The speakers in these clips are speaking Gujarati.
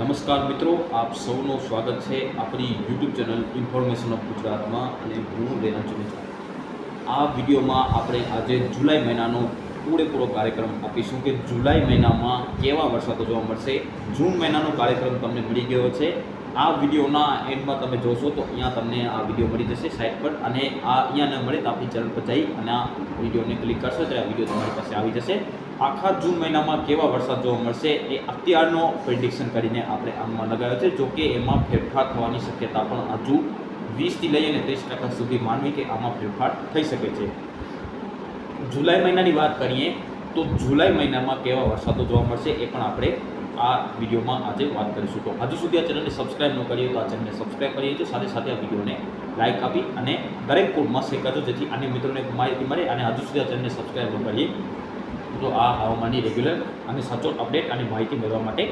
નમસ્કાર મિત્રો, આપ સૌનું સ્વાગત છે આપણી યુટ્યુબ ચેનલ ઇન્ફોર્મેશન ઓફ ગુજરાતમાં અને હું રેનાચુની આ વિડીયોમાં આપણે આજે જુલાઈ મહિનાનો પૂરેપૂરો કાર્યક્રમ આપીશું કે જુલાઈ મહિનામાં કેવા વરસાદો જોવા મળશે, જૂન મહિનાનો કાર્યક્રમ તમને મળી ગયો છે. આ વિડીયોના એન્ડમાં તમે જોશો તો અહીંયા તમને આ વીડિયો મળી જશે સાઇટ પર અને આ અહીંયા ન મળે તો આપણી ચેનલ પર જઈ અને આ વિડીયોને ક્લિક કરશો તો આ વીડિયો તમારી પાસે આવી જશે. આખા જૂન મહિનામાં કેવા વરસાદ જોવા મળશે એ અત્યારનો પ્રિડિક્શન કરીને આપણે આમાં લગાવ્યો છે. જો કે એમાં ફેરફાર થવાની શક્યતા પણ હજુ વીસથી લઈ અને ત્રીસ ટકા સુધી માનવી કે આમાં ફેરફાર થઈ શકે છે. જુલાઈ મહિનાની વાત કરીએ તો જુલાઈ મહિનામાં કેવા વરસાદો જોવા મળશે એ પણ આપણે આ વિડીયોમાં આજે વાત કરીશું. તો હજુ સુધી આ ચેનલને સબસ્ક્રાઈબ ન કરીએ તો આ ચેનલને સબસ્ક્રાઈબ કરીએ છીએ સાથે સાથે આ વિડીયોને લાઇક આપી અને દરેક કોડમાં શેર કરજો જેથી અન્ય મિત્રોને માહિતી મળે અને હજુ સુધી આ ચેનલને સબસ્ક્રાઇબ ન કરીએ તો આ હવામાનની રેગ્યુલર અને સચોટ અપડેટ અને માહિતી મેળવવા માટે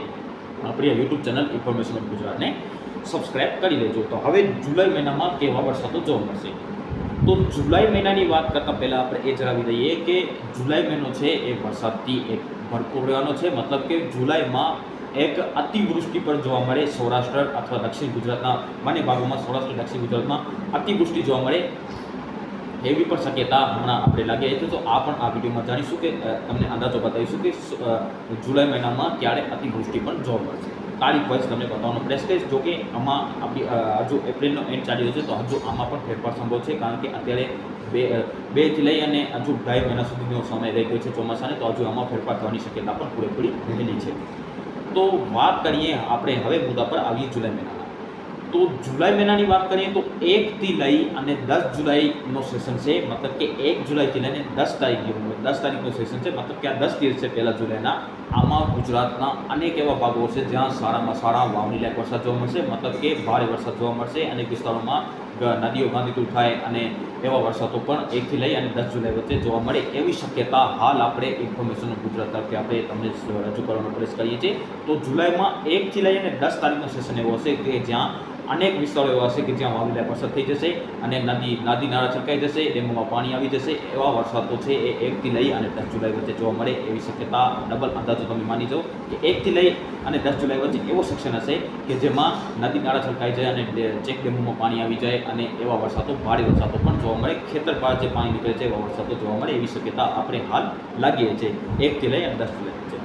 આપણી આ યુટ્યુબ ચેનલ ઇન્ફોર્મેશન ઓફ ગુજરાતને સબસ્ક્રાઈબ કરી લેજો. તો હવે જુલાઈ મહિનામાં કેવા વરસાદો જોવા મળશે? તો જુલાઈ મહિનાની વાત કરતાં પહેલાં આપણે એ જણાવી દઈએ કે જુલાઈ મહિનો છે એ વરસાદથી એક ભરપૂર રહેવાનો છે. મતલબ કે જુલાઈમાં એક અતિવૃષ્ટિ પણ જોવા મળે સૌરાષ્ટ્ર અથવા દક્ષિણ ગુજરાતના બંને ભાગોમાં સૌરાષ્ટ્ર, દક્ષિણ ગુજરાતમાં અતિવૃષ્ટિ જોવા મળે. એવી પણ શક્યતા હમણાં આપણે લાગી રહી છે. તો આ પણ આ વિડીયોમાં જાણીશું કે તમને અંદાજો બતાવીશું કે જુલાઈ મહિનામાં ક્યારે અતિવૃષ્ટિ પણ જોવા મળશે. તારીખ વાઇઝ તમને બતાવવાનો પ્રયાસ કરીશ. જો કે આમાં આપણી હજુ એપ્રિલનો એન્ડ ચાલી રહ્યો છે, તો હજુ આમાં પણ ફેરફાર સંભવ છે, કારણ કે અત્યારે બે બેથી લઈ અને હજુ ઢાઈ મહિના સુધીનો સમય રહી ગયો છે ચોમાસાને, તો હજુ આમાં ફેરફાર થવાની શક્યતા પણ પૂરેપૂરી રહેલી છે. તો વાત કરીએ આપણે હવે મુદ્દા પર આવીએ જુલાઈ મહિનાના તો જુલાઈ મહિનાની વાત કરીએ તો એકથી લઈ અને દસ જુલાઈનો સેશન છે. મતલબ કે એક જુલાઈથી લઈને દસ તારીખ જેવું દસ તારીખનો સેશન છે. મતલબ કે આ દસ દિવસ છે પહેલાં જુલાઈના. આમાં ગુજરાતના અનેક એવા ભાગો છે જ્યાં સારામાં સારા વાવણી લાયક વરસાદ જોવા મળશે. મતલબ કે ભારે વરસાદ જોવા મળશે. અને વિસ્તારોમાં નદીઓ ગાંધીતુર થાય અને એવા વરસાદો પણ એકથી લઈ અને દસ જુલાઈ વચ્ચે જોવા મળે એવી શક્યતા હાલ આપણે ઇન્ફોર્મેશન ગુજરાત તરફથી આપણે તમને રજૂ કરવાનો પ્રયાસ કરીએ છીએ. તો જુલાઈમાં એકથી લઈ અને દસ તારીખનો સેશન એવો હશે કે જ્યાં અનેક વિસ્તારો એવા હશે કે જ્યાં વાવેલા વરસાદ થઈ જશે અને નદી નદી નાળા છલકાઈ જશે, ડેમોમાં પાણી આવી જશે, એવા વરસાદો છે એ એકથી લઈ અને દસ જુલાઈ વચ્ચે જોવા મળે એવી શક્યતા ડબલ અંદાજો તમે માની જાઓ કે એકથી લઈ અને દસ જુલાઈ વચ્ચે એવો સેક્શન હશે કે જેમાં નદી નાળા છલકાઈ જાય અને ચેક ડેમોમાં પાણી આવી જાય અને એવા વરસાદો, ભારે વરસાદો પણ જોવા મળે. ખેતર બહાર જે પાણી નીકળે છે એવા વરસાદો જોવા મળે એવી શક્યતા આપણે હાલ લાગીએ છીએ એકથી લઈ અને દસ જુલાઈ વચ્ચે.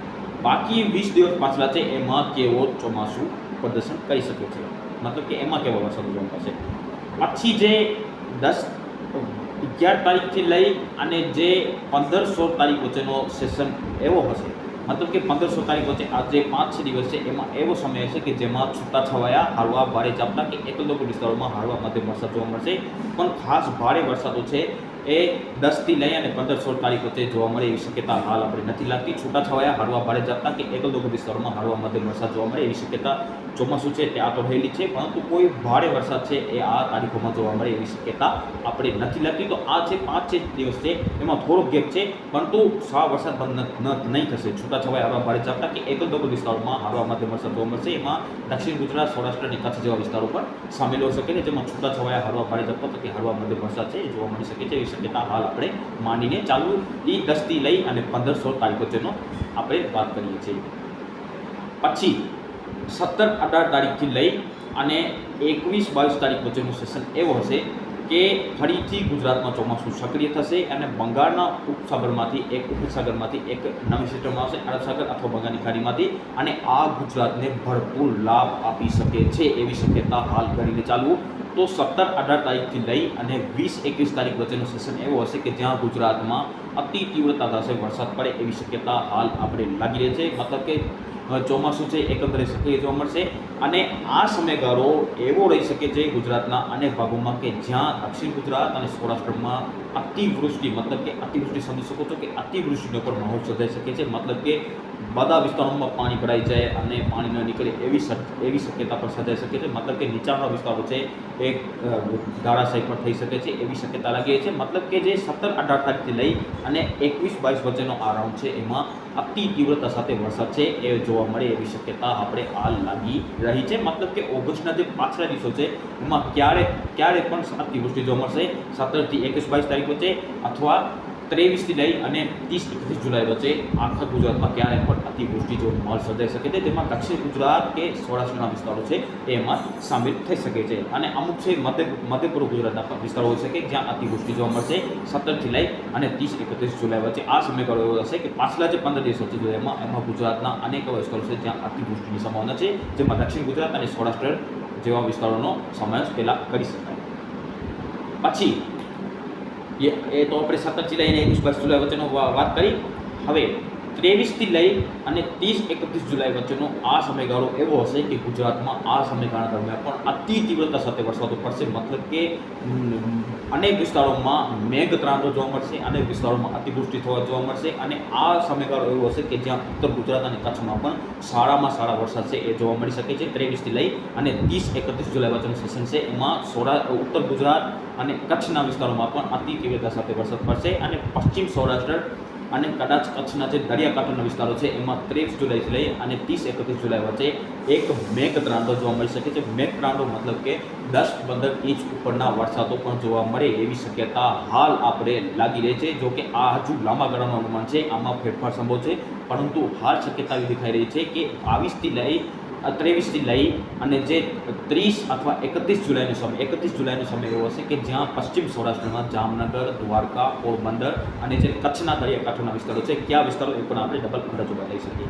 બાકી વીસ દિવસ પાછલા છે એમાં કેવો ચોમાસું પ્રદર્શન કરી શકે છે? મતલબ કે એમાં કેવો વરસાદ જોવા મળશે પછી જે દસ, અગિયાર તારીખથી લઈ અને જે પંદર સોળ તારીખ વચ્ચેનો સેશન એવો હશે. મતલબ કે પંદર સો તારીખ વચ્ચે આ જે પાંચ, છ દિવસ છે, એમાં એવો સમય હશે કે જેમાં છૂટા છવાયા, હળવા ભારે ઝાપટા કે એક લોકો વિસ્તારોમાં હળવા મધ્યમ વરસાદ જોવા મળશે. પણ ખાસ ભારે વરસાદો છે એ દસથી લઈ અને પંદર સોળ તારીખ વચ્ચે જોવા મળે એવી શક્યતા હાલ આપણે નથી લાગતી. છૂટાછવાયા હળવા ભારે ઝાપટા કે એકલ લોકો વિસ્તારોમાં હળવા મધ્યમ વરસાદ જોવા મળે એવી શક્યતા ચોમાસું છે તે આ તો રહેલી છે, પરંતુ કોઈ ભારે વરસાદ છે એ આ તારીખોમાં જોવા મળે એવી શક્યતા આપણે નથી લાગતી. તો આ છે, પાંચ છે દિવસ છે, એમાં થોડોક ગેપ છે, પરંતુ સા વરસાદ બંધ નહીં થશે. છૂટાછવાયા હળવા ભારે ઝાપટા કે એકલ લોકો વિસ્તારોમાં હળવા મધ્યમ વરસાદ જોવા મળશે. એમાં દક્ષિણ ગુજરાત, સૌરાષ્ટ્ર અને કચ્છ જેવા વિસ્તારો પણ સામેલ હોઈ શકે છે, જેમાં છૂટાછવાયા હળવા ભારે ઝાપટા કે હળવા મધ્યમ વરસાદ છે એ જોવા મળી શકે છે શક્યતા હાલ આપણે માનીને ચાલુ એ દસથી લઈ અને પંદર સોળ આપણે વાત કરીએ છીએ. પછી સત્તર અઢાર તારીખથી લઈ અને એકવીસ બાવીસ તારીખ વચ્ચેનું સેશન એવો હશે કે ફરીથી ગુજરાતમાં ચોમાસું સક્રિય થશે અને બંગાળના ઉપસાગરમાંથી એક ઉપસાગરમાંથી એક નવી સિસ્ટમ આવશે અરબ સાગર અથવા બંગાળની ખાડીમાંથી અને આ ગુજરાતને ભરપૂર લાભ આપી શકે છે એવી શક્યતા હાલ કરીને ચાલવું તો સત્તર અઢાર તારીખથી લઈ અને વીસ એકવીસ તારીખ વચ્ચેનો સેશન એવો હશે કે જ્યાં ગુજરાતમાં અતિ તીવ્રતા સાથે વરસાદ પડે એવી શક્યતા હાલ આપણે લાગી રહી છે. મતલબ કે ચોમાસું છે, એકંદરે સક્રિય જોવા મળશે. અને આ સમયગાળો એવો રહી શકે છે ગુજરાતના અનેક ભાગોમાં કે જ્યાં દક્ષિણ ગુજરાત અને સૌરાષ્ટ્રમાં અતિવૃષ્ટિ, મતલબ કે અતિવૃષ્ટિ સમજી શકો છો કે અતિવૃષ્ટિનો પણ માહોલ સર્જાઈ શકે છે. મતલબ કે બધા વિસ્તારોમાં પાણી ભરાઈ જાય અને પાણી ન નીકળે એવી એવી શક્યતા પણ સર્જાઈ શકે છે. મતલબ કે નીચાણના વિસ્તારો છે એ ધારાશાહી પણ થઈ શકે છે, એવી શક્યતા લાગી છે. મતલબ કે જે સત્તર અઢાર તારીખથી લઈ અને એકવીસ બાવીસ વચ્ચેનો આ રાઉન્ડ છે, એમાં અતિ તીવ્રતા સાથે વરસાદ છે, એ જોવા મળે એવી શક્યતા આપણે હાલ લાગી રહી છે. મતલબ કે ઓગસ્ટના જે પાછલા દિવસો છે, એમાં ક્યારે ક્યારે પણ અતિવૃષ્ટિ જોવા મળશે, સત્તરથી એકવીસ બાવીસ તારીખ વચ્ચે, અથવા ત્રેવીસથી લઈ અને ત્રીસ એકત્રીસ જુલાઈ વચ્ચે આખા ગુજરાતમાં ક્યારે પણ અતિવૃષ્ટિ જો માહોલ સર્જાઈ શકે છે. તેમાં દક્ષિણ ગુજરાત કે સૌરાષ્ટ્રના વિસ્તારો છે એમાં સામેલ થઈ શકે છે. અને અમુક છે મધ્ય મધ્ય ગુજરાતના પણ વિસ્તારો હોઈ શકે જ્યાં અતિવૃષ્ટિ જોવા મળશે. સત્તરથી લઈ અને ત્રીસ એકત્રીસ જુલાઈ વચ્ચે આ સમયગાળો એવો હશે કે પાછલા જે પંદર દિવસો છે એમાં એમાં ગુજરાતના અનેક વિસ્તારો છે જ્યાં અતિવૃષ્ટિની સંભાવના છે, જેમાં દક્ષિણ ગુજરાત અને સૌરાષ્ટ્ર જેવા વિસ્તારોનો સમાવેશ પહેલાં કરી શકાય. પછી એ તો આપણે સત્તરથી લઈને એકવીસ બાવીસ જુલાઈ વચ્ચેનો વાત કરી. હવે ત્રેવીસથી લઈ અને ત્રીસ એકત્રીસ જુલાઈ વચ્ચેનો આ સમયગાળો એવો હશે કે ગુજરાતમાં આ સમયગાળા દરમિયાન પણ અતિ તીવ્રતા સાથે વરસાદો પડશે. મતલબ કે અનેક વિસ્તારોમાં મેઘ ત્રાંતો જોવા મળશે, અનેક વિસ્તારોમાં અતિવૃષ્ટિ થવા જોવા મળશે અને આ સમયગાળો એવો હશે કે જ્યાં ઉત્તર ગુજરાત અને કચ્છમાં પણ સારામાં સારા વરસાદ છે એ જોવા મળી શકે છે. ત્રેવીસથી લઈ અને ત્રીસ એકત્રીસ જુલાઈ વચ્ચેનું સેશન છે. એમાં સોળા ઉત્તર ગુજરાત અને કચ્છના વિસ્તારોમાં પણ અતિ તીવ્રતા સાથે વરસાદ પડશે અને પશ્ચિમ સૌરાષ્ટ્ર અને કદાચ કચ્છના જે દરિયાકાંઠાના વિસ્તારો છે, એમાં ત્રેવીસ જુલાઈથી લઈ અને ત્રીસ એકત્રીસ જુલાઈ વચ્ચે એક મેઘ ત્રાંડો જોવા મળી શકે છે. મેઘ ત્રાંડો મતલબ કે દસ પંદર ઇંચ ઉપરના વરસાદો પણ જોવા મળે એવી શક્યતા હાલ આપણે લાગી રહી છે. જો કે આ હજુ લાંબા ગાળાનું અનુમાન છે, આમાં ફેરફાર સંભવ છે. પરંતુ હાલ શક્યતા એવી દેખાઈ રહી છે કે બાવીસથી લઈ ત્રેવીસથી લઈ અને જે ત્રીસ અથવા એકત્રીસ જુલાઈનો સમય, એકત્રીસ જુલાઈનો સમય એવો હશે કે જ્યાં પશ્ચિમ સૌરાષ્ટ્રમાં જામનગર, દ્વારકા, પોરબંદર અને જે કચ્છના દરિયાકાંઠાના વિસ્તારો છે, કયા વિસ્તારો એ પણ આપણે ડબલ રજૂઆત લઈ શકીએ.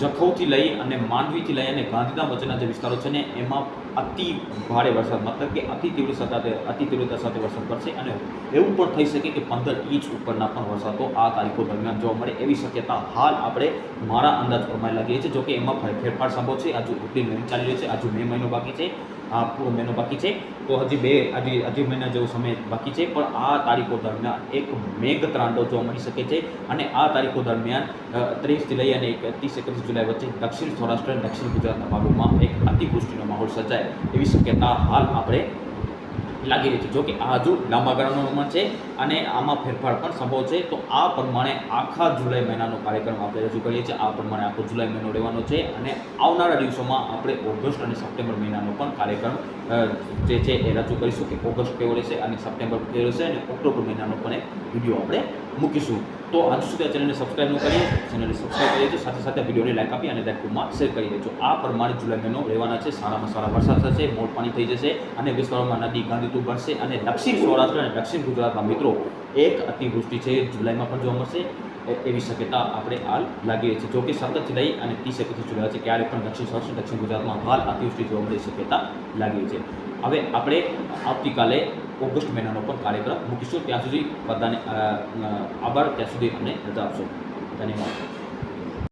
જખૌથી લઈ અને માંડવીથી લઈ અને ગાંધીધામ વચ્ચેના જે વિસ્તારો છે ને, એમાં અતિ ભારે વરસાદ, મતલબ કે અતિ તીવ્ર સાથે, અતિ તીવ્રતા સાથે વરસાદ પડશે અને એવું પણ થઈ શકે કે પંદર ઇંચ ઉપરના પણ વરસાદો આ તારીખો દરમિયાન જોવા મળે એવી શક્યતા હાલ આપણે મારા અંદાજ પ્રમાણે લાગીએ છીએ જોકે એમાં ફેર- ફેરફાર સંભવ છે. હજુ એપ્રિલ મહિનો ચાલી રહ્યો છે. હજુ મે મહિનો બાકી છે. આ પૂરો મહિનો બાકી છે. તો હજી બે, હજી હજી મહિના જેવો સમય બાકી છે. પણ આ તારીખો દરમિયાન એક મેઘ ત્રાંડો જોવા મળી શકે છે. અને આ તારીખો દરમિયાન ત્રીસથી લઈ અને એકત્રીસ એકત્રીસ જુલાઈ વચ્ચે દક્ષિણ સૌરાષ્ટ્ર અને દક્ષિણ ગુજરાતના ભાગોમાં એક અતિવૃષ્ટિનો માહોલ સર્જાય એવી શક્યતા હાલ આપણે લાગી રહી છે. જોકે આ હજુ લાંબા ગાળાનો અનુમાન છે અને આમાં ફેરફાર પણ સંભવ છે. તો આ પ્રમાણે આખા જુલાઈ મહિનાનો કાર્યક્રમ આપણે રજૂ કરીએ છીએ. આ પ્રમાણે આખો જુલાઈ મહિનો રહેવાનો છે અને આવનારા દિવસોમાં આપણે ઓગસ્ટ અને સપ્ટેમ્બર મહિનાનો પણ કાર્યક્રમ જે છે એ રજૂ કરીશું કે ઓગસ્ટ કેવો રહેશે અને સપ્ટેમ્બર કેવો રહેશે અને ઓક્ટોબર મહિનાનો પણ એક વીડિયો આપણે મૂકીશું. તો હજુ સુધી આ ચેનલને સબસ્ક્રાઈબ ન કરીએ, ચેનલને સબસ્ક્રાઈબ કરી દેજો, સાથે સાથે વિડીયોને લાઈક આપી અને ગ્રુપમાં શેર કરી દેજો. આ પ્રમાણે જુલાઈ મહિનો રહેવાના છે સારામાં સારા વરસાદ થશે મોડ પાણી થઈ જશે અને વિસ્તારોમાં નદી ગાંધીતું ભરશે અને દક્ષિણ સૌરાષ્ટ્ર અને દક્ષિણ ગુજરાતના મિત્રો એક અતિવૃષ્ટિ છે, જુલાઈમાં પણ જોવા મળશે. એવી શક્યતા આપણે હાલ લાગી રહી છે. જોકે સતત લઈ અને ત્રીસ એકત્રીસ જુલાઈ છે ક્યારેક પણ દક્ષિણ સૌરાષ્ટ્ર, દક્ષિણ ગુજરાતમાં હાલ અતિવૃષ્ટિ જોવા મળી શક્યતા લાગી છે. હવે આપણે આવતીકાલે ઓગસ્ટ મહિનાનો પણ કાર્યક્રમ મૂકીશું. ત્યાં સુધી બધાને આભાર. ત્યાં સુધી અમને રજા આપશો. ધન્યવાદ.